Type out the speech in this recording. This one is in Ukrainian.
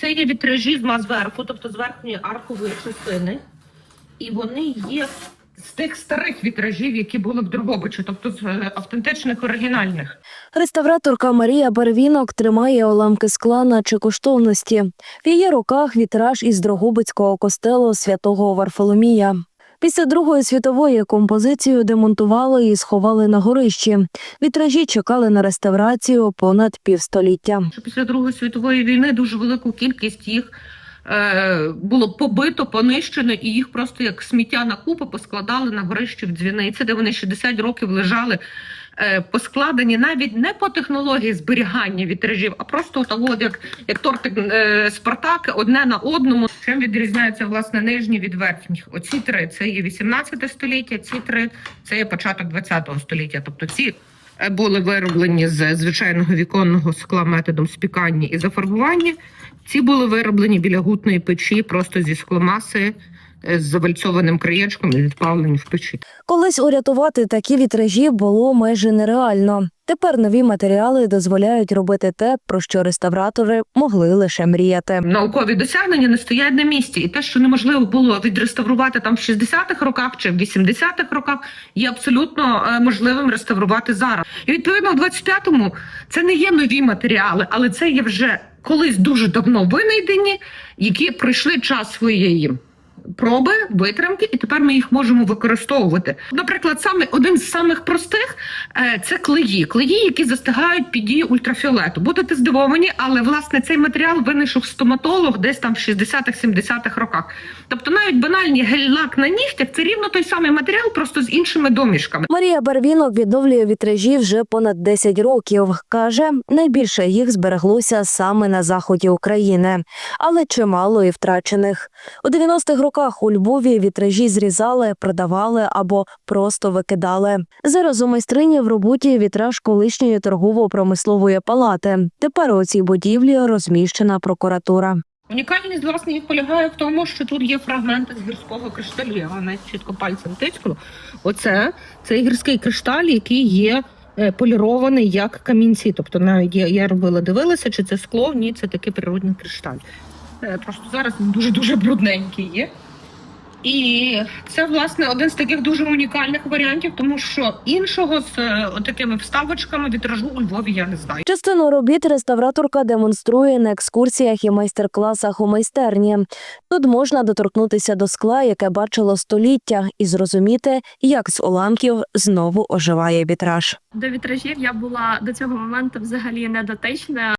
Це є вітражі з зверху, тобто з верхньої аркової частини. І вони є з тих старих вітражів, які були в Дрогобичі, тобто з е, автентичних оригінальних. Реставраторка Марія Барвінок тримає уламки скла наче коштовності. В її руках вітраж із Дрогобицького костелу святого Варфоломія. Після Другої світової композицію демонтували і сховали на горищі. Вітражі чекали на реставрацію понад півстоліття. Після Другої світової війни дуже велику кількість їх е, було побито, понищено, і їх просто як сміття на купи поскладали на горищі в дзвіниці, де вони 60 років лежали. е, Поскладені навіть не по технології зберігання вітражів, а просто от як, як тортик е, Спартак одне на одному. Чим відрізняються власне нижні від верхніх? Оці три це є 18 століття, ці три це є початок 20 століття. Тобто ці е, були вироблені з звичайного віконного скла методом спікання і зафарбування. Ці були вироблені біля гутної печі, просто зі скломаси з завальцованим краєчком і відправлені в печі. Колись урятувати такі вітражі було майже нереально. Тепер нові матеріали дозволяють робити те, про що реставратори могли лише мріяти. Наукові досягнення не стоять на місці, і те, що неможливо було відреставрувати там в 60-х роках чи в 80-х роках, є абсолютно е, можливим реставрувати зараз. І відповідно, в 25-му це не є нові матеріали, але це є вже колись дуже давно винайдені, які пройшли час своєї. Проби, витримки, і тепер ми їх можемо використовувати. Наприклад, саме один з самих простих е, це клеї. Клеї, які застигають під дією ультрафіолету. Будете здивовані, але власне цей матеріал винайшов стоматолог десь там в 60-х, 70-х роках. Тобто навіть банальні гель-лак на нігтях це рівно той самий матеріал, просто з іншими домішками. Марія Барвінок відновлює вітражі вже понад 10 років. Каже, найбільше їх збереглося саме на заході України, але чимало і втрачених. У 90-х роках у Львові вітражі зрізали, продавали або просто викидали. Зараз у майстрині в роботі вітраж колишньої торгово-промислової палати. Тепер у цій будівлі розміщена прокуратура. Унікальність власне полягає в тому, що тут є фрагменти з гірського кришталю. Я навіть чітко пальцем тицькну. Оце це гірський кришталь, який є е, полірований як камінці. Тобто, навіть я, я робила, дивилася, чи це скло, ні, це такий природний кришталь. Е, Просто зараз він дуже дуже брудненький є. І це власне один з таких дуже унікальних варіантів, тому що іншого з е, такими вставочками вітражу у Львові я не знаю. Частину робіт реставраторка демонструє на екскурсіях і майстер-класах у майстерні. Тут можна доторкнутися до скла, яке бачило століття, і зрозуміти, як з уламків знову оживає вітраж. До вітражів я була до цього моменту взагалі не дотична.